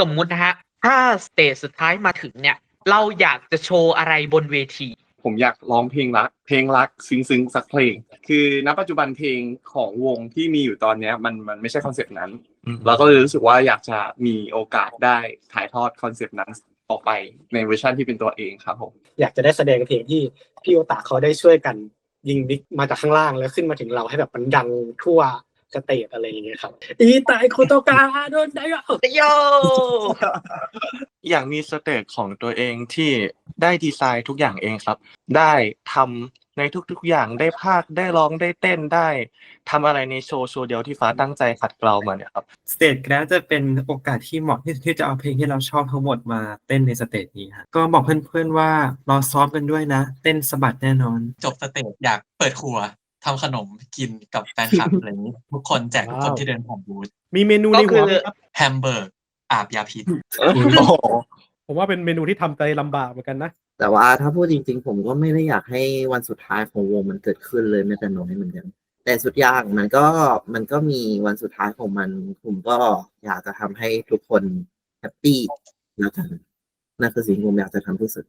สมมุตินะฮะ ถ้าสเตจสุดท้ายมาถึงเนี่ย เราอยากจะโชว์อะไรบนเวที ผมอยากร้องเพลงรัก เพลงรักซึ้งๆสักเพลง คือณปัจจุบันเพลงของวงที่มีอยู่ตอนเนี้ยมันมันไม่ใช่คอนเซปต์นั้น เราก็เลยรู้สึกว่าอยากจะมีโอกาสได้ถ่ายทอดคอนเซปต์นั้นออกไปในเวอร์ชันที่เป็นตัวเองครับผมอยากจะได้แสดงเพลงที่พี่โอตาเขาได้ช่วยกันยิงมิกมาจากข้างล่างแล้วขึ้นมาถึงเราให้แบบมันดังทั่ว สเตจอะไรอย่างเงี้ยครับ อีตายโคโตกาโดนได้ก็โยอยากมีสเตจของตัวเองที่ได้ดีไซน์ทุกอย่างเองครับ ได้ทำในทุกๆอย่างได้ภาคได้ร้องได้เต้นได้ทำอะไรในโชว์โชว์เดียวที่ฟ้าตั้งใจขัดเกลามาเนี่ยครับสเตจแกรนจะเป็นโอกาสที่เหมาะที่สุดที่จะเอาเพลงที่เราชอบทั้งหมดมาเต้นในสเตจนี้ครับก็บอกเพื่อนๆว่าเราซ้อมกันด้วยนะ เต้นสะบัดแน่นอน จบสเตจอยากเปิดครัว ทำขนมกินกับแฟนคลับอะไรอย่างนี้ทุกคนแจกทุกคนที่เดินผ่านบูธมีเมนูในหัวไหมครับแฮมเบอร์กอาบยาพิษโอ้โหผมว่าเป็นเมนูที่ทำใจลำบากเหมือนกันนะแต่ว่าถ้าพูดจริง ๆ ผมก็ไม่ได้อยากให้วันสุดท้ายของวงมันเกิดขึ้นเลยแม้แต่น้อยเหมือนกันแต่สุดอย่างมันก็มันก็มีวันสุดท้ายของมัน ผมก็อยากจะทำให้ทุกคนแฮปปี้แล้วกันนั่นคือสิ่งที่ผมอยากจะทำที่สุด